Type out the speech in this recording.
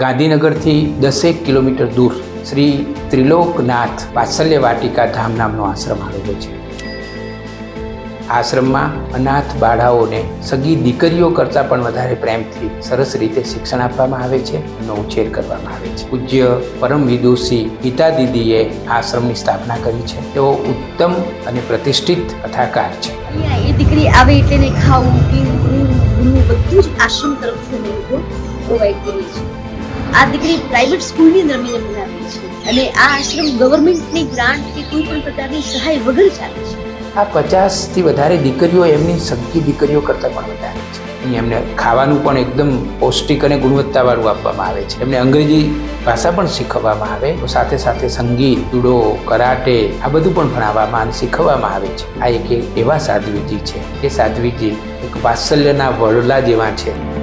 ગાંધીનગરથી દસેક કિલોમીટર દૂર શ્રી ત્રિલોકનાથ વાત્સલ્ય વાટિકા ધામ નામનો આશ્રમ આવેલો છે. આશ્રમમાં અનાથ બાળાઓને સગી દીકરીઓ કરતાં પણ વધારે પ્રેમથી સરસ રીતે શિક્ષણ આપવામાં આવે છે અને ઉછેર કરવામાં આવે છે. પૂજ્ય પરમ વિદુષી ગીતા દીદીએ આશ્રમની સ્થાપના કરી છે. તેઓ ઉત્તમ અને પ્રતિષ્ઠિત કથાકાર છે. એ દીકરી આવે એટલે ખાવું, પીવું બધું જ આશ્રમ તરફથી પ્રોવાઈડ કરીએ આ દીકરી પ્રાઇવેટ સ્કૂલની અંદર એને ભણાવીએ છીએ અને આ આશ્રમ ગવર્મેન્ટની ગ્રાન્ટ કે કોઈ પણ પ્રકારની સહાય વગર ચાલે છે. આ પચાસથી વધારે દીકરીઓ એમની સગી દીકરીઓ કરતાં પણ વધારે છે. એમને ખાવાનું પણ એકદમ પૌષ્ટિક અને ગુણવત્તાવાળું આપવામાં આવે છે. એમને અંગ્રેજી ભાષા પણ શીખવવામાં આવે. તો સાથે સાથે સંગીત, જુડો, કરાટે આ બધું પણ ભણાવવામાં અને શીખવવામાં આવે છે. આ એક એવા સાધ્વીજી છે. એ સાધ્વીજી એક વાત્સલ્યના વડલા જેવા છે.